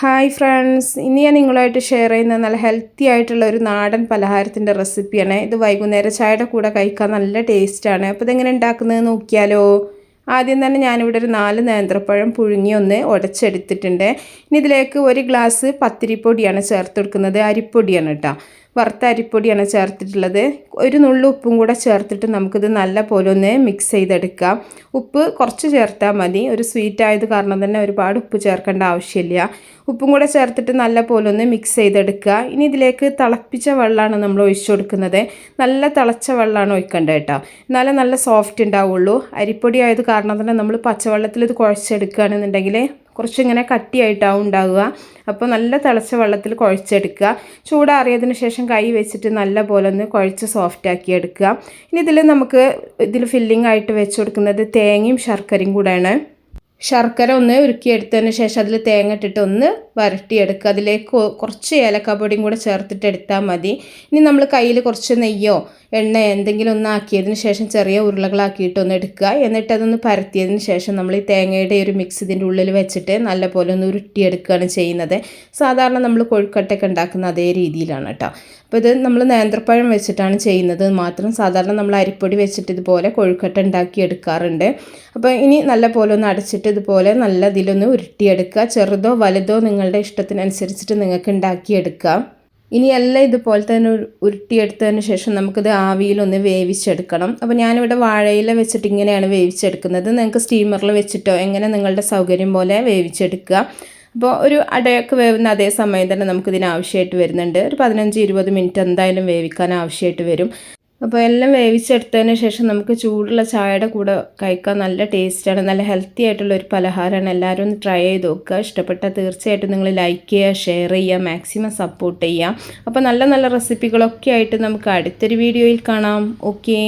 Hi friends ഇന്ന് ഞാൻ നിങ്ങളുമായിട്ട് ഷെയർ ചെയ്യുന്ന നല്ല ഹെൽത്തി ആയിട്ടുള്ള ഒരു നാടൻ പലഹാരത്തിന്റെ റെസിപ്പിയാണ് ഇത് വൈകുന്നേരം ചായയുടെ കൂടെ കഴിക്കാൻ നല്ല ടേസ്റ്റാണ് അപ്പോൾ ഇതെങ്ങനെ ഉണ്ടാക്കുന്നത് നോക്കിയാലോ? ആദ്യം തന്നെ ഞാനിവിടെ ഒരു നാല് നേന്ത്രപ്പഴം പുഴുങ്ങി ഒന്ന് ഉടച്ചെടുത്തിട്ടുണ്ട് ഇനി ഇതിലേക്ക് ഒരു ഗ്ലാസ് പത്തിരിപ്പൊടിയാണ് ചേർത്ത് കൊടുക്കുന്നത്. അരിപ്പൊടിയാണ് കേട്ടോ. വറുത്ത അരിപ്പൊടിയാണ് ചേർത്തിട്ടുള്ളത്. ഒരു നുള്ളു ഉപ്പും കൂടെ ചേർത്തിട്ട് നമുക്കിത് നല്ല പോലെ ഒന്ന് മിക്സ് ചെയ്തെടുക്കാം. ഉപ്പ് കുറച്ച് ചേർത്താൽ മതി. ഒരു സ്വീറ്റ് ആയത് കാരണം തന്നെ ഒരുപാട് ഉപ്പ് ചേർക്കേണ്ട ആവശ്യമില്ല. ഉപ്പും കൂടെ ചേർത്തിട്ട് നല്ല പോലെ ഒന്ന് മിക്സ് ചെയ്തെടുക്കുക. ഇനി ഇതിലേക്ക് തിളപ്പിച്ച വെള്ളമാണ് നമ്മൾ ഒഴിച്ചു കൊടുക്കുന്നത്. നല്ല തിളച്ച വെള്ളമാണ് ഒഴിക്കേണ്ടത് കേട്ടോ. എന്നാലേ നല്ല സോഫ്റ്റ് ഉണ്ടാവുള്ളൂ. അരിപ്പൊടി ആയത് കാരണം തന്നെ നമ്മൾ പച്ചവെള്ളത്തിൽ ഇത് കുഴച്ചെടുക്കുകയാണെന്നുണ്ടെങ്കിൽ കുറച്ചിങ്ങനെ കട്ടിയായിട്ടാവും ഉണ്ടാവുക. അപ്പോൾ നല്ല തിളച്ച വെള്ളത്തിൽ കുഴച്ചെടുക്കുക. ചൂടാറിയതിന് ശേഷം കൈ വെച്ചിട്ട് നല്ല പോലെ ഒന്ന് കുഴച്ച് സോഫ്റ്റ് ആക്കി എടുക്കുക. ഇനി ഇതിൽ നമുക്ക് ഇതിൽ ഫില്ലിംഗ് ആയിട്ട് വെച്ച് കൊടുക്കുന്നത് തേങ്ങയും ശർക്കരയും കൂടെയാണ്. ശർക്കര ഒന്ന് ഉരുക്കിയെടുത്തതിന് ശേഷം അതിൽ തേങ്ങ ഇട്ടിട്ട് ഒന്ന് വരട്ടിയെടുക്കുക. അതിലേക്ക് കുറച്ച് ഏലക്കാപ്പൊടിയും കൂടെ ചേർത്തിട്ട് എടുത്താൽ മതി. ഇനി നമ്മൾ കയ്യിൽ കുറച്ച് നെയ്യോ എണ്ണ എന്തെങ്കിലും ഒന്ന് ആക്കിയതിന് ശേഷം ചെറിയ ഉരുളകളാക്കിയിട്ട് ഒന്ന് എടുക്കുക. എന്നിട്ട് അതൊന്ന് പരത്തിയതിന് ശേഷം നമ്മൾ ഈ തേങ്ങയുടെ ഒരു മിക്സ് ഇതിന്റെ ഉള്ളിൽ വെച്ചിട്ട് നല്ലപോലെ ഒന്ന് ഉരുട്ടിയെടുക്കുകയാണ് ചെയ്യുന്നത്. സാധാരണ നമ്മൾ കൊഴുക്കട്ടൊക്കെ ഉണ്ടാക്കുന്ന അതേ രീതിയിലാണ് കേട്ടോ അപ്പോൾ ഇത് നമ്മൾ നേന്ത്രപ്പഴം വെച്ചിട്ടാണ് ചെയ്യുന്നത്. മാത്രം സാധാരണ നമ്മൾ അരിപ്പൊടി വെച്ചിട്ട് ഇതുപോലെ കൊഴുക്കട്ട ഉണ്ടാക്കി എടുക്കാറുണ്ട്. അപ്പോൾ ഇനി നല്ല പോലെ ഒന്ന് അടച്ചിട്ട് ഇതുപോലെ നല്ല ഇതിലൊന്ന് ഉരുട്ടിയെടുക്കുക. ചെറുതോ വലുതോ നിങ്ങളുടെ ഇഷ്ടത്തിനനുസരിച്ചിട്ട് നിങ്ങൾക്ക് ഉണ്ടാക്കിയെടുക്കാം ഇനി എല്ലാം ഇതുപോലെ തന്നെ ഉരുട്ടിയെടുത്തതിന് ശേഷം നമുക്കിത് ആവിയിലൊന്ന് വേവിച്ചെടുക്കണം. അപ്പോൾ ഞാനിവിടെ വാഴയില വെച്ചിട്ട് ഇങ്ങനെയാണ് വേവിച്ചെടുക്കുന്നത്. നിങ്ങൾക്ക് സ്റ്റീമറിൽ വെച്ചിട്ടോ എങ്ങനെ നിങ്ങളുടെ സൗകര്യം പോലെ വേവിച്ചെടുക്കുക. അപ്പോൾ ഒരു അടയൊക്കെ വേവുന്ന അതേ സമയം തന്നെ നമുക്കിതിന് ആവശ്യമായിട്ട് വരുന്നുണ്ട്. ഒരു പതിനഞ്ച് ഇരുപത് മിനിറ്റ് എന്തായാലും വേവിക്കാൻ ആവശ്യമായിട്ട് വരും. അപ്പോൾ എല്ലാം വേവിച്ചെടുത്തതിന് ശേഷം നമുക്ക് ചൂടുള്ള ചായയുടെ കൂടെ കഴിക്കാൻ നല്ല ടേസ്റ്റാണ് നല്ല ഹെൽത്തി ആയിട്ടുള്ള ഒരു പലഹാരമാണ്. എല്ലാവരും ഒന്ന് ട്രൈ ചെയ്ത് നോക്കുക. ഇഷ്ടപ്പെട്ടാൽ തീർച്ചയായിട്ടും നിങ്ങൾ ലൈക്ക് ചെയ്യുക ഷെയർ ചെയ്യുക മാക്സിമം സപ്പോർട്ട് ചെയ്യുക. അപ്പോൾ നല്ല നല്ല റെസിപ്പികളൊക്കെ ആയിട്ട് നമുക്ക് അടുത്തൊരു വീഡിയോയിൽ കാണാം. ഓക്കേ